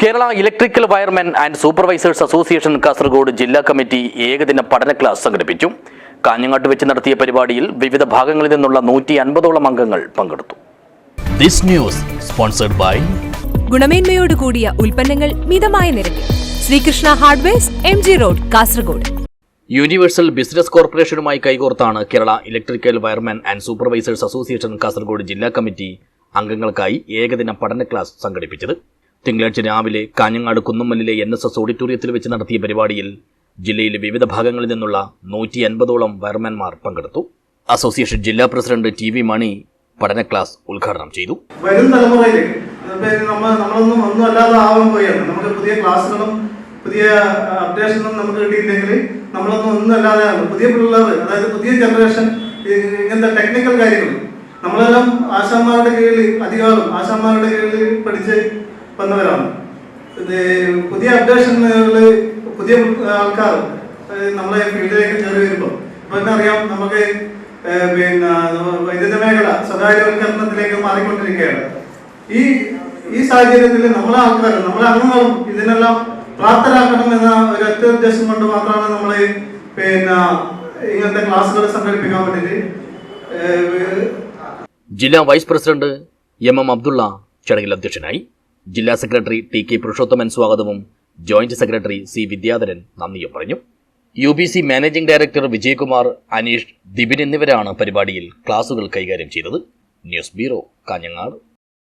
Kerala electrical wiremen and supervisors association Kasaragod ജില്ലാ committee ഏകദിന പഠന ക്ലാസ് സംഘടിപ്പിച്ചു. കാഞ്ഞങ്ങാട്ട് വെച്ച് നടത്തിയ പരിപാടിയിൽ വിവിധ ഭാഗങ്ങളിൽ നിന്നുള്ള നൂറ്റി അൻപതോളം അംഗങ്ങൾ പങ്കെടുത്തു. ദിസ് ന്യൂസ് സ്പോൺസർഡ് ബൈ ഗുണമേന്മയോട് കൂടിയ ഉൽപ്പന്നങ്ങൾ മിതമായ നിരക്കിൽ. Sreekrishna hardwares M G road Kasaragod. Universal business കോർപ്പറേഷനുമായി കൈകോർത്താണ് Kerala electrical wiremen and supervisors association Kasaragod ജില്ലാ കമ്മിറ്റി അംഗങ്ങൾക്കായി ഏകദിന പഠന ക്ലാസ് സംഘടിപ്പിച്ചത്. തിങ്കളാഴ്ച രാവിലെ കാഞ്ഞങ്ങാട് കുന്നുമ്മലിലെ എൻ എസ് എസ് ഓഡിറ്റോറിയത്തിൽ വെച്ച് നടത്തിയ പരിപാടിയിൽ ജില്ലയിലെ വിവിധ ഭാഗങ്ങളിൽ നിന്നുള്ള നൂറ്റി അൻപതോളം വയർമാൻമാർ പങ്കെടുത്തു. അസോസിയേഷൻ ജില്ലാ പ്രസിഡന്റ് ടി വി മണി പഠന ക്ലാസ് ഉദ്ഘാടനം ചെയ്തു. വരും നമ്മൾ നമ്മളൊന്നും ഒന്നും അല്ലാതെ പുതിയ ക്ലാസ്സുകളും പുതിയ നമുക്ക് കിട്ടിയില്ലെങ്കിൽ നമ്മളൊന്നും പുതിയ അതായത് പുതിയ ജനറേഷൻ ഇങ്ങനത്തെ ടെക്നിക്കൽ കാര്യങ്ങൾ. നമ്മളെല്ലാം ആശാന്മാരുടെ കീഴിൽ അധികാരം ആശാന്മാരുടെ കീഴിൽ പഠിച്ച് വന്നവരാണ്. പുതിയ അപ്ഡേഷനുകളിൽ പുതിയ ആൾക്കാർ നമ്മളെ ഫീൽഡിലേക്ക് കയറി വരുമ്പോൾ ഇപ്പൊ തന്നെ അറിയാം നമുക്ക് പിന്നെ വൈദ്യുത മേഖല സ്വകാര്യവൽക്കരണത്തിലേക്ക് മാറിക്കൊണ്ടിരിക്കുകയാണ്. ഈ ഈ സാഹചര്യത്തിൽ നമ്മളെ ആൾക്കാർ നമ്മളെ അംഗങ്ങളും ഇതിനെല്ലാം പ്രാപ്തരാക്കണം എന്ന ഒരു ഒറ്റ ഉദ്ദേശം കൊണ്ട് മാത്രമാണ് നമ്മൾ പിന്നെ ഇങ്ങനത്തെ ക്ലാസ്സുകൾ സംഘടിപ്പിക്കാൻ വേണ്ടിയിട്ട് ജില്ലാ vice president M M Abdulla ചടങ്ങിൽ അധ്യക്ഷനായി ജില്ലാ സെക്രട്ടറി ടി കെ പുരുഷോത്തമൻ സ്വാഗതവും ജോയിന്റ് സെക്രട്ടറി സി വിദ്യാധരൻ നന്ദിയും പറഞ്ഞു. U B C managing director Vijayakumar Aneesh Dibin എന്നിവരാണ് പരിപാടിയിൽ ക്ലാസുകൾ കൈകാര്യം ചെയ്തത്. News bureau Kanhangad.